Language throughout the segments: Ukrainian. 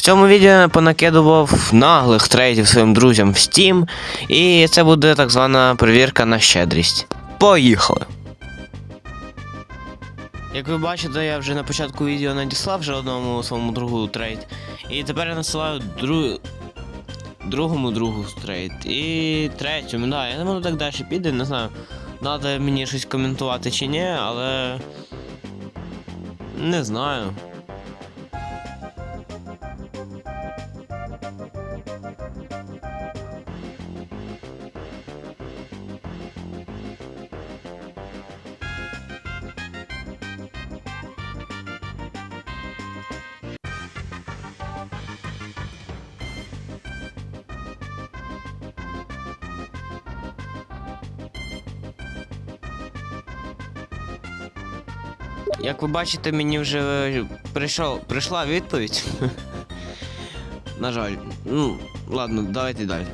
В цьому відео я понакидував наглих трейдів своїм друзям в Steam, і це буде так звана перевірка на щедрість. Поїхали! Як ви бачите, я вже на початку відео надіслав вже одному своєму другу трейд. І тепер я насилаю дру... другому другу трейд. І третьому, да, я не буду так далі піде, не знаю. Надо мені щось коментувати чи ні, але. Не знаю. Як ви бачите, мені вже прийшов, прийшла відповідь. На жаль. Ну, ладно, давайте далі.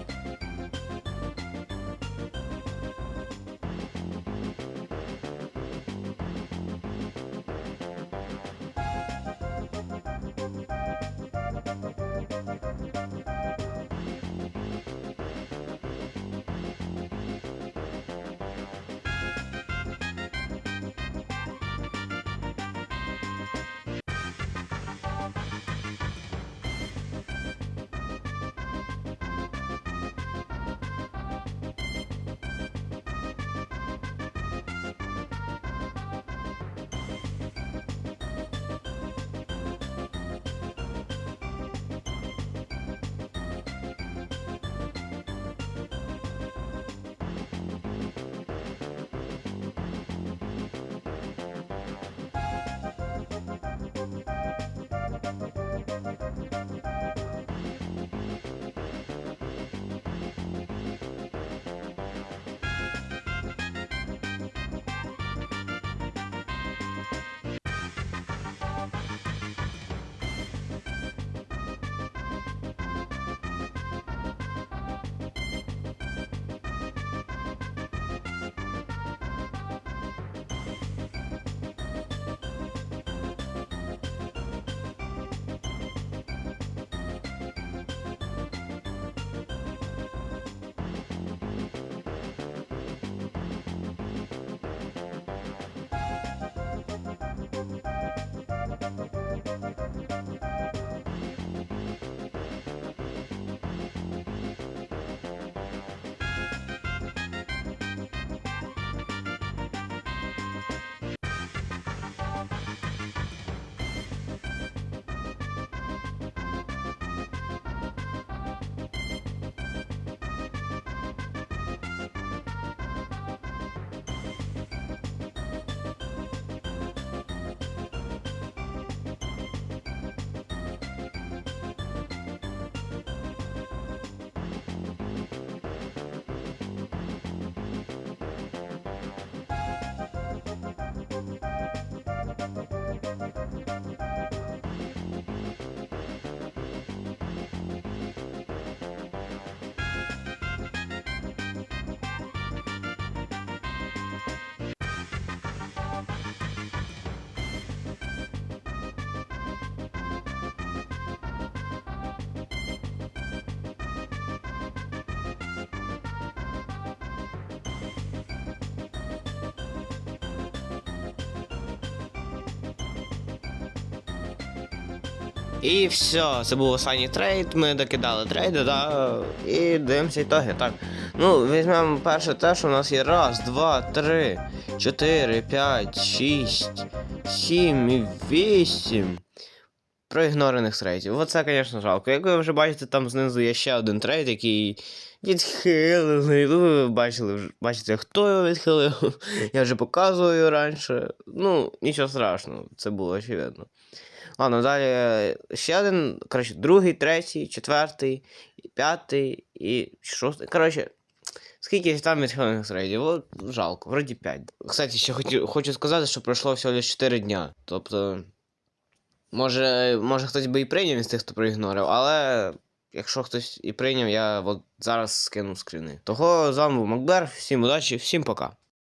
І все, це був останній трейд. Ми докидали трейди, да, і дивимося ітоги. Так. Ну, візьмемо перше те, що у нас є раз, два, три, чотири, п'ять, шість, сім і вісім. Проігнорених трейдів. Оце, звісно, жалко. Як ви вже бачите, там знизу є ще один трейд, який відхилений. Ну, ви бачили, вже- бачите, хто його відхилив. Я вже показував раніше. Ну, нічого страшного, це було очевидно. Ладно, далі е, ще один, коротше, другий, третій, четвертий, п'ятий і шостий. Коротше, скільки там відхилених рейдів? От жалко, вроді 5. Кстати, ще хочу, хочу сказати, що пройшло всього лише 4 дня. Тобто, може, може хтось би і прийняв із тих, хто проігнорив, але якщо хтось і прийняв, я от зараз скину скріни. Того з вами був Макбер, всім удачі, всім пока.